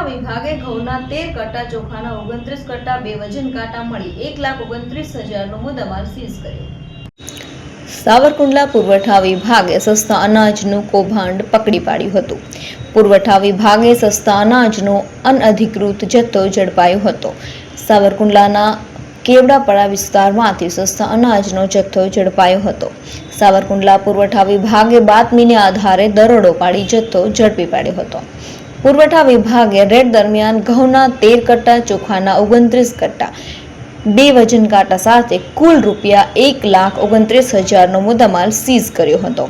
પુરવઠા વિભાગે ઘઉંના તેર કટ્ટા ચોખાના ઓગણત્રીસ કટ્ટા બે વજન કાંટા મળી એક લાખ ઓગણત્રીસ હજારનો મુદ્દામાલ સીઝ કર્યો. સાવરકુંડલા પુરવઠા વિભાગે સસ્તા અનાજનું કૌભાંડ પકડી પાડ્યું હતું. પુરવઠા વિભાગે સસ્તા અનાજનો અનઅધિકૃત જથ્થો ઝડપાયો હતો. સાવરકુંડલાના કેવડાપડા વિસ્તારમાંથી સસ્તા અનાજનો જથ્થો ઝડપાયો હતો. સાવરકુંડલા પુરવઠા વિભાગે બાતમીને આધારે દરોડો પાડી જથ્થો ઝડપી પાડ્યો હતો. પુરવઠા વિભાગે રેડ દરમિયાન ઘઉંના તેર કટ્ટા, ચોખાના ઓગણત્રીસ કટ્ટા, બે વજન કાંટા સાથે કુલ રૂપિયા એક લાખ ઓગણત્રીસ હજારનો મુદ્દામાલ સીઝ કર્યો હતો.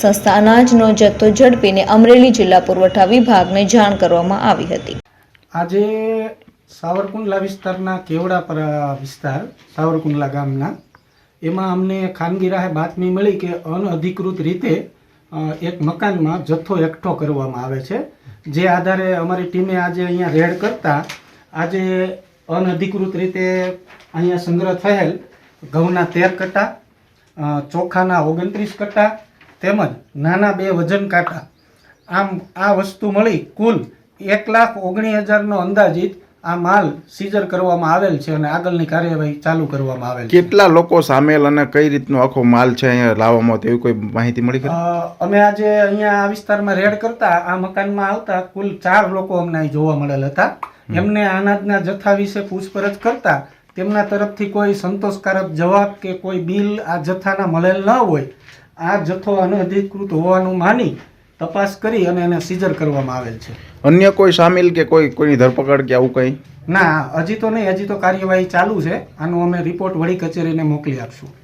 સંસ્થા અનાજનો જથ્થો ઝડપીને અમરેલી જિલ્લા પુરવઠા વિભાગને જાણ કરવામાં આવી હતી. આજે સાવરકુંડલા વિસ્તારના કેવડાપરા વિસ્તાર, સાવરકુંડલા ગામના, એમાં અમને ખાનગી રાહે બાતમી મળી કે અનઅધિકૃત રીતે એક મકાનમાં જથ્થો એકઠો કરવામાં આવે છે. જે આધારે અમારી ટીમે આજે અહીંયા રેડ કરતા આજે અનઅધિકૃત રીતે અહીંયા સંગ્રહ થયેલ ઘઉંના તેર કટ્ટા ચોખાના ઓગણત્રીસ કટ્ટા તેમજ નાના બે વજન કાંટા. આમ આ વસ્તુ મળી કુલ એક લાખ ઓગણીસ હજારનો અંદાજિત આ માલ સીઝર કરવામાં આવેલ છે અને આગળની કાર્યવાહી ચાલુ કરવામાં આવેલ છે. કેટલા લોકો સામેલ અને કઈ રીતનો આખો માલ છે અહીંયા લાવવામાં તેવી કોઈ માહિતી મળી અમે આજે અહીંયા આ વિસ્તારમાં રેડ કરતા આ મકાનમાં આવતા કુલ ચાર લોકો અમને અહીં જોવા મળેલ હતા. એમને અનાજના જથ્થા વિશે પૂછપરછ કરતા તેમના તરફથી કોઈ સંતોષકારક જવાબ કે કોઈ બિલ આ જથ્થાના મળેલ ન હોય આ જથ્થો અનધિકૃત હોવાનું માની તપાસ કરી અને એને સીઝર કરવામાં આવેલ છે. અન્ય કોઈ સામેલ કે કોઈ કોઈની ધરપકડ કે આવું કંઈ? ના હજી તો નહીં હજી તો કાર્યવાહી ચાલુ છે. આનો અમે રિપોર્ટ વડી કચેરીને મોકલી આપશું.